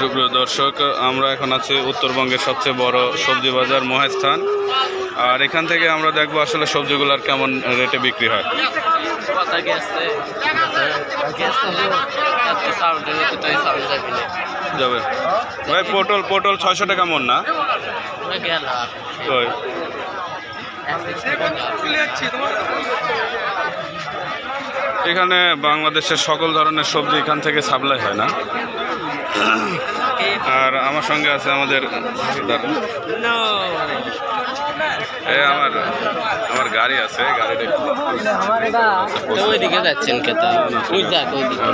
সুপ্রিয় দর্শক, আমরা এখন আছি উত্তরবঙ্গের সবচেয়ে বড় সবজি বাজার মহেস্থান আর এখান থেকে আমরা দেখব আসলে সবজিগুলোর কেমন রেটে বিক্রি হয়। যাবে। ভাই, পটল পটল ছয়শো টাকা মন না? এখানে বাংলাদেশের সকল ধরনের সবজি এখান থেকে সাপ্লাই হয় না। আর আমার সঙ্গে আছে আমাদের আমার আমার গাড়ি আছে গাড়িটা ওইদিকে যাচ্ছেন কেতা ওই যাক ওইদিকে।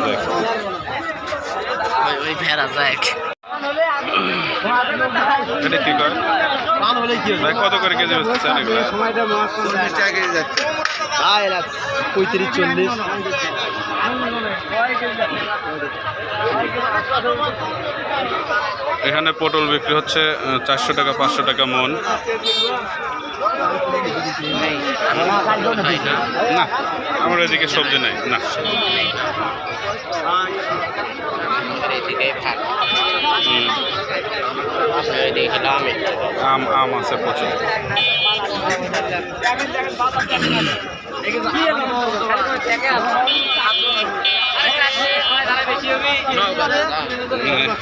ওই ওই ভেড়া যাক। এটা কি কয় ভাই কত করে কেজি বেচছেন এগুলো পঁয়ত্রিশ, চল্লিশ। এখানে পটল বিক্রি হচ্ছে চারশো টাকা, পাঁচশো টাকা মন। না, আমার এদিকে সবজি নাই, না। আম আম আছে প্রচুর।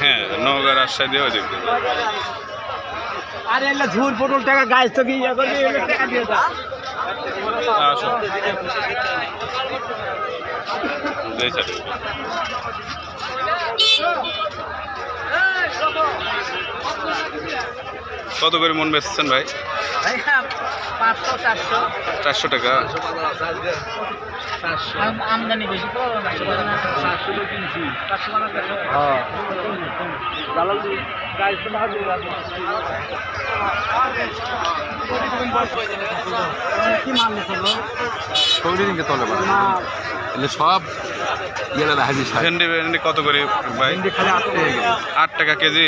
হ্যাঁ দিয়ে ওই দিক দিয়ে। আরে এগুলো ঝুর পটল টাকা গাছ তো কি ইয়ে করবি টাকা দিয়ে দাও আসো দেই চাটু। কত করে মন বেচছেন ভাই পাঁচশো চারশো। টাকা। আমদানি বেশি তো সব ভেন্ডি ভেন্ডি কত করে ভাই? আট টাকা কেজি?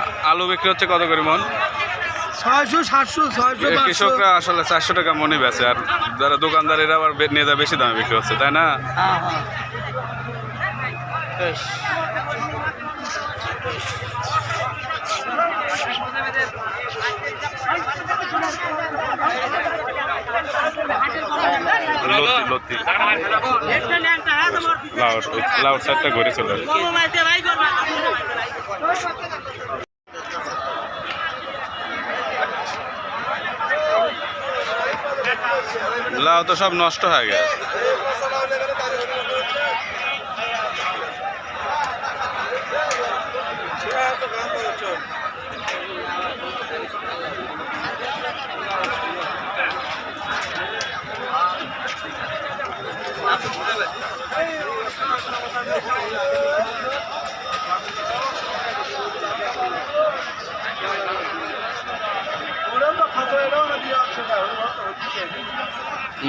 আলু বিক্রি হচ্ছে কত করে মন? ছয়শো সাতশো ছয়শো কৃষকরা আসলে চারশো টাকা মনে বেচে আর যারা দোকানদারেরা আবার নেতা বেশি দামে বিক্রি হচ্ছে তাই না? লতি লাউড লাউড সাইডটা ঘুরে চলে লাউ তো সব নষ্ট হয়ে গেছে।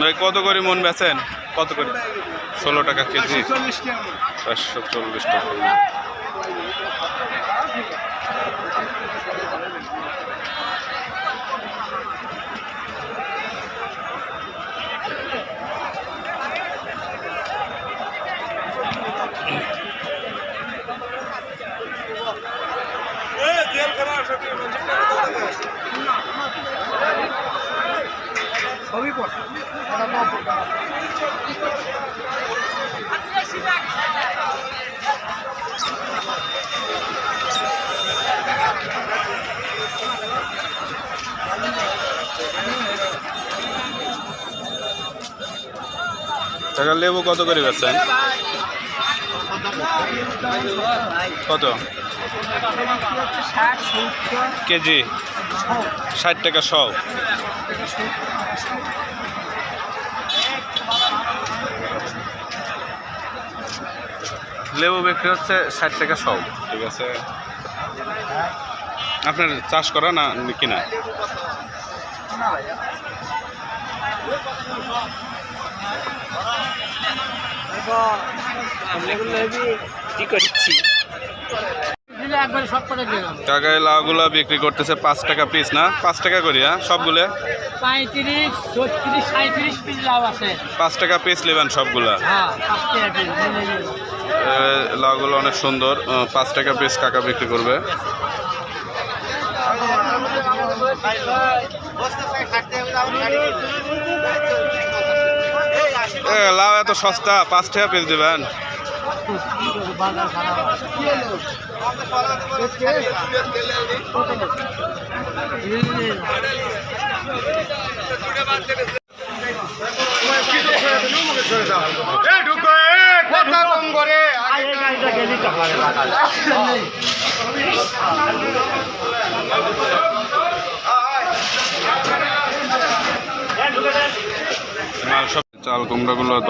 ভাই কত করে মন বেচেন? কত করে? ষোলো টাকা কেজি। চারশো চল্লিশ টাকা। টাকা লেবু কত করে বেচেন কত? কেজি? ষাট টাকা সব লেবু বিক্রি হচ্ছে ষাট টাকা সব। ঠিক আছে। আপনার চাষ করা না কিনা? আমরা কি করছি? কাকাই লাউগুলো বিক্রি করতেছে পাঁচ টাকা পিস না? পাঁচ টাকা করি হ্যাঁ? সবগুলো? পাঁচ টাকা পিস নেবেন সবগুলা? হ্যাঁ লাউগুলো অনেক সুন্দর। পাঁচ টাকা পিস কাকা বিক্রি করবে। লাউ এত সস্তা পাঁচ টাকা পিস দিবেন। আগে গাড়িটা গেলি চাল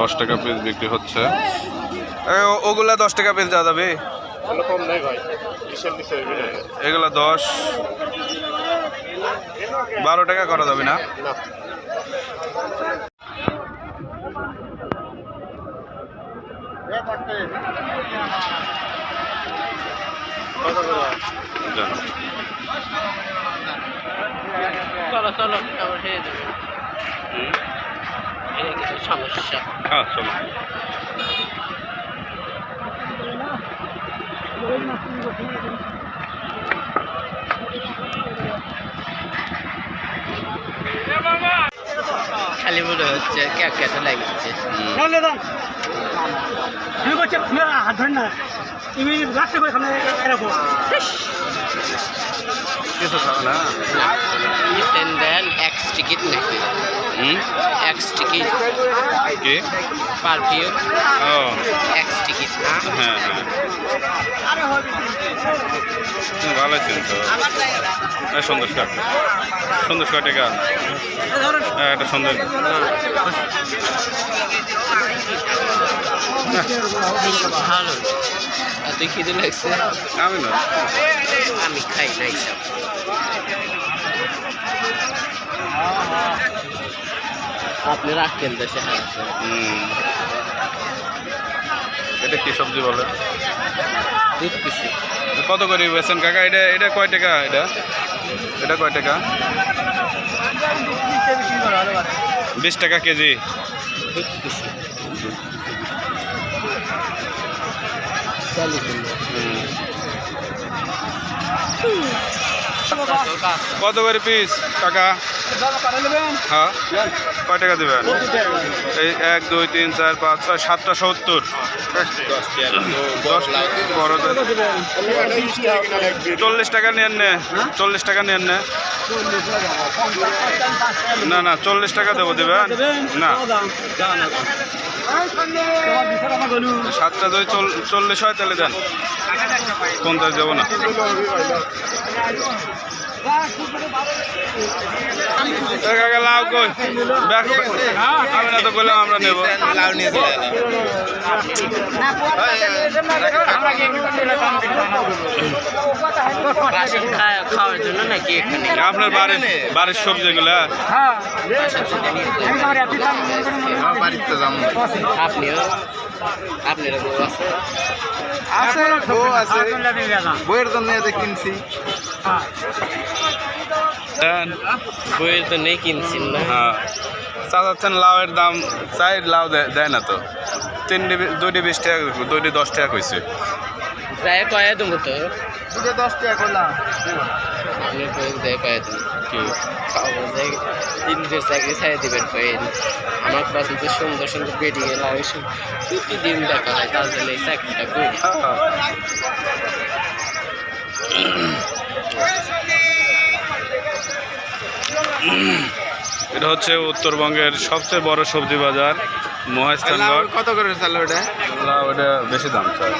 দশ টাকা পিস বিক্রি হচ্ছে। ওগুলা দশ টাকা পিস দেওয়া যাবে। এগুলা দশ বারো টাকা করা যাবে না। চলো চলো হয়ে সমস্যা। হ্যাঁ চলো। খালি মনে হচ্ছে ক্যাক ক্যাটা লাগছে করছ, তুমি হাত ধরে না। তুমি লাস্টে করে সামনে এরকম। কিছু খাবে না। দেন এক্স টিকিট নাকি? হুম? এক্স টিকিট কি পারফিউম ও এক্স টিকিট না হ্যাঁ হ্যাঁ। ভালো চিন্তা সুন্দর শার্ট সুন্দর শার্ট একা হ্যাঁ একটা সুন্দর ভালো। তুই খিদে লাগছে? আমি না। আমি খাই না এইসব আপনি রাখেন দেশে হ্যাঁ। এটা কি সবজি বলে? দুধ কুশি কত করে বেছেন কাকা? এটা এটা কয় টাকা এটা? এটা কয় টাকা? বিশ টাকা কেজি। দুধ কত করে পিস টাকা? হ্যাঁ। কয় টাকা দেবেন? এই এক, দুই, তিন, চার, পাঁচ, ছয়, সাতটা সত্তর। চল্লিশ টাকা নেন নে। চল্লিশ টাকা নেন নে। না না, চল্লিশ টাকা দেবো, দেবেন? না। সাতটা যদি চল- চল্লিশ হয়, তাহলে দেন। পঞ্চাশ দেবো না। লাউ কই আমি না তো বললাম আমরা নেব লাউ নিয়ে খাওয়ার জন্য নাকি আপনার বাড়ির বাড়ির মনে আমার বাড়িতে যাব আপনিও আপনার বউ আছে। আছে বউ আছে বইয়ের জন্য কিনছি। বইয়ের তো নেই কিনছেন না হ্যাঁ। চাচ্ছেন লাউয়ের দাম চাই লাউ দেয় না তো। তিনটি বি- দুইটি বিশ টাকা দুইটি দশ টাকা কইছে। যায় কয়ে দেবো তো। দুটো দশ টাকা করলাম। যায় কয়ে দেবো। কি? খাওয়া যায় তিনটের চাকরি ছাড়ে দেবেন কয়ে আমার পছন্দ সুন্দর সুন্দর বেরিয়ে গেল আমি প্রতিদিন দেখা হয় তার জন্য এই চাকরিটা করি। হ্যাঁ। এটা হচ্ছে উত্তরবঙ্গের সবচেয়ে বড় সবজি বাজার মহেশ কত করে চাল ওটা? এটা বেশি দাম স্যার।